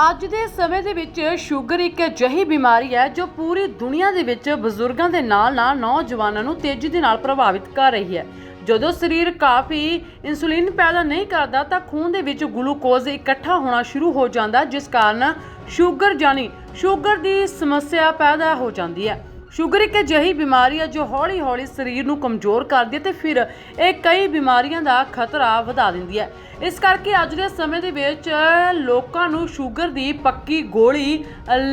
ਅੱਜ ਦੇ ਸਮੇਂ ਦੇ ਵਿੱਚ ਸ਼ੂਗਰ ਇੱਕ ਅਜਿਹੀ ਬਿਮਾਰੀ ਹੈ ਜੋ ਪੂਰੀ ਦੁਨੀਆ ਦੇ ਵਿੱਚ ਬਜ਼ੁਰਗਾਂ ਦੇ ਨਾਲ-ਨਾਲ ਨੌਜਵਾਨਾਂ ਨੂੰ ਤੇਜ਼ੀ ਦੇ ਨਾਲ ਪ੍ਰਭਾਵਿਤ ਕਰ ਰਹੀ ਹੈ। ਜਦੋਂ ਸਰੀਰ ਕਾਫੀ ਇਨਸੂਲਿਨ ਪੈਦਾ ਨਹੀਂ ਕਰਦਾ ਤਾਂ ਖੂਨ ਦੇ ਵਿੱਚ ਗਲੂਕੋਜ਼ ਇਕੱਠਾ ਹੋਣਾ ਸ਼ੁਰੂ ਹੋ ਜਾਂਦਾ, ਜਿਸ ਕਾਰਨ ਸ਼ੂਗਰ ਜਾਨੀ ਸ਼ੂਗਰ ਦੀ ਸਮੱਸਿਆ ਪੈਦਾ ਹੋ ਜਾਂਦੀ ਹੈ। ਸ਼ੂਗਰ ਇੱਕ ਅਜਿਹੀ ਬਿਮਾਰੀ ਹੈ ਜੋ ਹੌਲੀ-ਹੌਲੀ ਸਰੀਰ ਨੂੰ ਕਮਜ਼ੋਰ ਕਰਦੀ ਹੈ ਤੇ ਫਿਰ ਇਹ ਕਈ ਬਿਮਾਰੀਆਂ ਦਾ ਖਤਰਾ ਵਧਾ ਦਿੰਦੀ ਹੈ। ਇਸ ਕਰਕੇ ਅੱਜ ਦੇ ਸਮੇਂ ਦੇ ਵਿੱਚ ਲੋਕਾਂ ਨੂੰ ਸ਼ੂਗਰ ਦੀ ਪੱਕੀ ਗੋਲੀ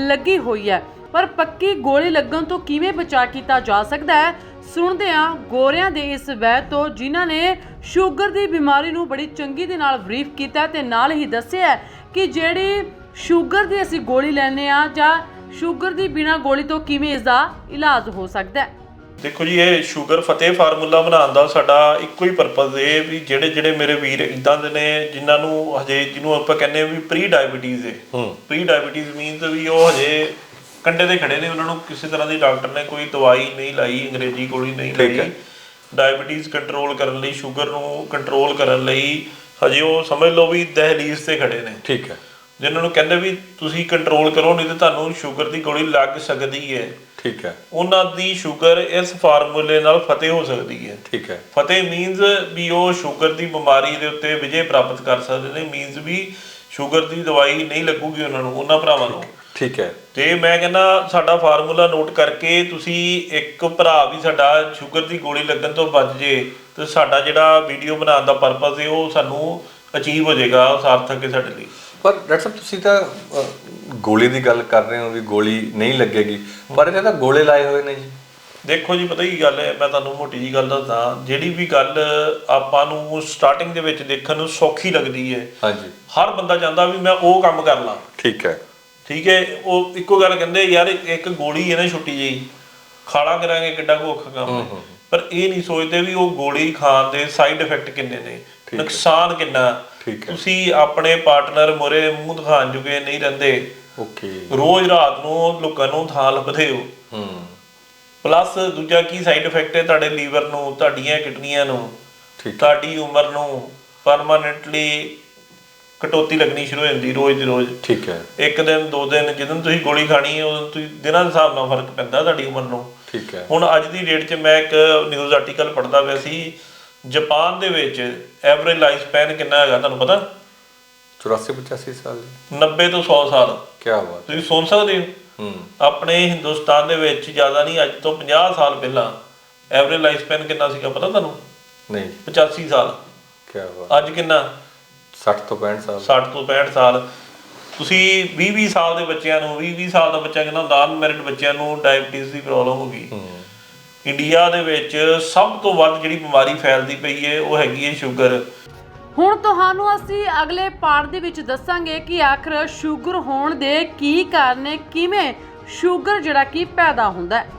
ਲੱਗੀ ਹੋਈ ਹੈ। ਪਰ ਪੱਕੀ ਗੋਲੀ ਲੱਗਣ ਤੋਂ ਕਿਵੇਂ ਬਚਾ ਕੀਤਾ ਜਾ ਸਕਦਾ ਹੈ? ਸੁਣਦੇ ਹਾਂ ਗੋਰਿਆਂ ਦੇ ਇਸ ਵੈਦ ਤੋਂ ਜਿਨ੍ਹਾਂ ਨੇ ਸ਼ੂਗਰ ਦੀ ਬਿਮਾਰੀ ਨੂੰ ਬੜੀ ਚੰਗੀ ਦੇ ਨਾਲ ਬਰੀਫ ਕੀਤਾ ਤੇ ਨਾਲ ਹੀ ਦੱਸਿਆ ਕਿ ਜਿਹੜੀ ਸ਼ੂਗਰ ਦੀ ਅਸੀਂ ਗੋਲੀ ਲੈਂਦੇ ਆ ਜਾਂ ਸ਼ੂਗਰ ਦੀ ਬਿਨਾ ਗੋਲੀ ਤੋਂ ਕਿਵੇਂ ਇਸ ਦਾ ਇਲਾਜ ਹੋ ਸਕਦਾ ਹੈ? ਦੇਖੋ ਜੀ ਇਹ ਸ਼ੂਗਰ ਫਤਿਹ ਫਾਰਮੂਲਾ ਬਣਾਉਣ ਦਾ ਸਾਡਾ ਇੱਕੋ ਹੀ ਪਰਪਸ ਇਹ ਵੀ ਜਿਹੜੇ ਜਿਹੜੇ ਮੇਰੇ ਵੀਰ ਇਦਾਂ ਦੇ ਨੇ ਜਿਨ੍ਹਾਂ ਨੂੰ ਹਜੇ ਜਿਹਨੂੰ ਆਪਾਂ ਕਹਿੰਦੇ ਆ ਵੀ ਪ੍ਰੀ ਡਾਇਬੀਟੀਜ਼ ਹੈ। ਪ੍ਰੀ ਡਾਇਬੀਟੀਜ਼ ਮੀਨਸ ਵੀ ਉਹ ਹਜੇ ਕੰਡੇ ਦੇ ਖੜੇ ਨੇ ਉਹਨਾਂ ਨੂੰ ਕਿਸੇ ਤਰ੍ਹਾਂ ਦੀ ਡਾਕਟਰ ਨੇ ਕੋਈ ਦਵਾਈ ਨਹੀਂ ਲਾਈ ਅੰਗਰੇਜ਼ੀ ਗੋਲੀ ਨਹੀਂ ਲਈ। ਡਾਇਬੀਟੀਜ਼ ਕੰਟਰੋਲ ਕਰਨ ਲਈ ਸ਼ੂਗਰ ਨੂੰ ਕੰਟਰੋਲ ਕਰਨ ਲਈ ਹਜੇ ਉਹ ਸਮਝ ਲਓ ਵੀ ਦਹਲੀਜ਼ ਤੇ ਖੜੇ ਨੇ। ਠੀਕ ਹੈ। ਜਿਨ੍ਹਾਂ ਨੂੰ ਕਹਿੰਦੇ ਵੀ ਤੁਸੀਂ ਕੰਟਰੋਲ ਕਰੋ ਨਹੀਂ ਤੇ ਤੁਹਾਨੂੰ ਸ਼ੂਗਰ ਦੀ ਗੋਲੀ ਲੱਗ ਸਕਦੀ ਹੈ। ਠੀਕ ਹੈ। ਉਹਨਾਂ ਦੀ ਸ਼ੂਗਰ ਇਸ ਫਾਰਮੂਲੇ ਨਾਲ ਫਤਿਹ ਹੋ ਸਕਦੀ ਹੈ। ਠੀਕ ਹੈ। ਫਤਿਹ ਮੀਨਸ ਵੀ ਉਹ ਸ਼ੂਗਰ ਦੀ ਬਿਮਾਰੀ ਦੇ ਉੱਤੇ ਵਿਜੇ ਪ੍ਰਾਪਤ ਕਰ ਸਕਦੇ ਨੇ ਮੀਨਸ ਵੀ ਸ਼ੂਗਰ ਦੀ ਦਵਾਈ ਨਹੀਂ ਲੱਗੂਗੀ ਉਹਨਾਂ ਨੂੰ ਉਹਨਾਂ ਭਰਾਵਾਂ ਨੂੰ। ਠੀਕ ਹੈ। ਤੇ ਮੈਂ ਕਹਿੰਦਾ ਸਾਡਾ ਫਾਰਮੂਲਾ ਨੋਟ ਕਰਕੇ ਤੁਸੀਂ ਇੱਕ ਭਰਾ ਵੀ ਸਾਡਾ ਸ਼ੂਗਰ ਦੀ ਗੋਲੀ ਲੱਗਣ ਤੋਂ ਬਚ ਜੇ ਤੇ ਸਾਡਾ ਜਿਹੜਾ ਵੀਡੀਓ ਬਣਾਉਣ ਦਾ ਪਰਪਸ ਹੈ ਉਹ ਸਾਨੂੰ ਅਚੀਵ ਹੋ ਜਾਏਗਾ ਉਹ ਸਾਰਥਕ ਹੈ ਸਾਡੇ ਲਈ। ਪਰ ਡਾਕਟਰ ਸਾਹਿਬ ਤੁਸੀਂ ਤਾਂ ਗੋਲੀ ਦੀ ਗੱਲ ਕਰ ਰਹੇ ਹੋ ਵੀ ਗੋਲੀ ਨਹੀਂ ਲੱਗੇਗੀ। ਪਰ ਇਹਦੇ ਤਾਂ ਗੋਲੇ ਲਾਏ ਹੋਏ ਨੇ ਜੀ। ਦੇਖੋ ਜੀ ਪਤਾ ਕੀ ਗੱਲ ਹੈ ਮੈਂ ਤੁਹਾਨੂੰ ਮੋਟੀ ਜੀ ਗੱਲ ਦੱਸਦਾ। ਜਿਹੜੀ ਵੀ ਗੱਲ ਆਪਾਂ ਨੂੰ ਸਟਾਰਟਿੰਗ ਦੇ ਵਿੱਚ ਦੇਖਣ ਨੂੰ ਸੌਖੀ ਲੱਗਦੀ ਹੈ ਹਾਂਜੀ। ਹਰ ਬੰਦਾ ਚਾਹੁੰਦਾ ਵੀ ਮੈਂ ਉਹ ਕੰਮ ਕਰ ਲਾਂ। ਠੀਕ ਹੈ। ਠੀਕ ਹੈ ਉਹ ਇੱਕੋ ਗੱਲ ਕਹਿੰਦੇ ਯਾਰ ਇੱਕ ਗੋਲੀ ਹੈ ਨਾ ਛੁੱਟੀ ਜਿਹੀ। ਖਾਲਾ ਕਰਾਂਗੇ ਕਿੱਡਾ ਕੁ ਔਖਾ ਕੰਮ ਹੈ। ਪਰ ਇਹ ਨਹੀਂ ਸੋਚਦੇ ਵੀ ਉਹ ਗੋਲੀ ਖਾਣ ਦੇ ਸਾਈਡ ਇਫੈਕਟ ਕਿੰਨੇ ਨੇ ਨੁਕਸਾਨ ਕਿੰਨਾ। ਠੀਕ ਹੈ। ਤੁਸੀਂ ਆਪਣੇ ਪਾਰਟਨਰ ਮੁਰੇ ਮੂੰਹ ਦਿਖਾਣ ਜੁਗੇ ਨਹੀਂ ਰਹਿੰਦੇ। ਓਕੇ। ਰੋਜ਼ ਰਾਤ ਨੂੰ ਲੋਕਾਂ ਨੂੰ ਥਾਂ ਲੱਭਦੇ ਹੋ। ਹੂੰ। ਪਲੱਸ ਦੂਜਾ ਕੀ ਸਾਈਡ ਇਫੈਕਟ ਹੈ ਤੁਹਾਡੇ ਲੀਵਰ ਨੂੰ ਤੁਹਾਡੀਆਂ ਕਿਡਨੀਆਂ ਨੂੰ ਠੀਕ ਤੁਹਾਡੀ ਉਮਰ ਨੂੰ ਪਰਮਾਨੈਂਟਲੀ ਕਟੌਤੀ ਲੱਗਣੀ ਸ਼ੁਰੂ ਹੋ ਜਾਂਦੀ ਰੋਜ਼ ਦੀ ਰੋਜ਼। ਠੀਕ ਹੈ। ਇੱਕ ਦਿਨ ਦੋ ਦਿਨ ਜਦੋਂ ਤੁਸੀਂ ਗੋਲੀ ਖਾਣੀ ਹੈ ਉਦੋਂ ਤੁਸੀਂ ਦਿਨਾਂ ਦੇ ਹਿਸਾਬ ਨਾਲ ਫ਼ਰਕ ਪੈਂਦਾ ਤੁਹਾਡੀ ਉਮਰ ਨੂੰ। ਠੀਕ ਹੈ। ਹੁਣ ਅੱਜ ਦੀ ਡੇਟ 'ਚ ਮੈਂ ਇੱਕ ਨਿਊਜ਼ ਆਰਟੀਕਲ ਪੜ੍ਹਦਾ ਪਿਆ ਸੀ। ਜਾਪਾਨ ਦੇ ਵਿੱਚ ਐਵਰੇਜ ਲਾਈਫ ਸਪੈਨ ਕਿੰਨਾ ਹੈਗਾ ਤੁਹਾਨੂੰ ਪਤਾ? 84 85 ਸਾਲ ਦੀ। 90 ਤੋਂ 100 ਸਾਲ। ਕੀ ਬਾਤ ਤੁਸੀਂ ਸੁਣ ਸਕਦੇ ਹੋ? ਹੂੰ। ਆਪਣੇ ਹਿੰਦੁਸਤਾਨ ਦੇ ਵਿੱਚ ਜ਼ਿਆਦਾ ਨਹੀਂ ਅੱਜ ਤੋਂ 50 ਸਾਲ ਪਹਿਲਾਂ ਐਵਰੇਜ ਲਾਈਫ ਸਪੈਨ ਕਿੰਨਾ ਸੀਗਾ ਪਤਾ ਤੁਹਾਨੂੰ? ਨਹੀਂ। 85 ਸਾਲ। ਕੀ ਬਾਤ ਅੱਜ ਕਿੰਨਾ? 60 ਤੋਂ 65 ਸਾਲ। 60 ਤੋਂ 65 ਸਾਲ। ਤੁਸੀਂ 20 20 ਸਾਲ ਦੇ ਬੱਚਿਆਂ ਨੂੰ 20 20 ਸਾਲ ਦਾ ਬੱਚਾ ਕਿੰਨਾ ਹੁੰਦਾ ਅਨਮੈਰਿਡ ਬੱਚਿਆਂ ਨੂੰ ਡਾਇਬੀਟੀਜ਼ ਦੀ ਪ੍ਰੋਬਲਮ ਹੋ ਗਈ। ਇੰਡੀਆ ਦੇ ਵਿੱਚ ਸਭ ਤੋਂ ਵੱਧ ਜਿਹੜੀ ਬਿਮਾਰੀ ਫੈਲਦੀ ਪਈ ਹੈ, ਉਹ ਹੈਗੀ ਹੈ ਸ਼ੂਗਰ। ਹੁਣ ਤੁਹਾਨੂੰ ਅਸੀਂ ਅਗਲੇ ਪਾਠ ਦੇ ਵਿੱਚ ਦੱਸਾਂਗੇ ਕਿ ਆਖਰ ਸ਼ੂਗਰ ਹੋਣ ਦੇ ਕੀ ਕਾਰਨ ਨੇ, ਕਿਵੇਂ ਸ਼ੂਗਰ ਜਿਹੜਾ ਕਿ ਪੈਦਾ ਹੁੰਦਾ ਹੈ।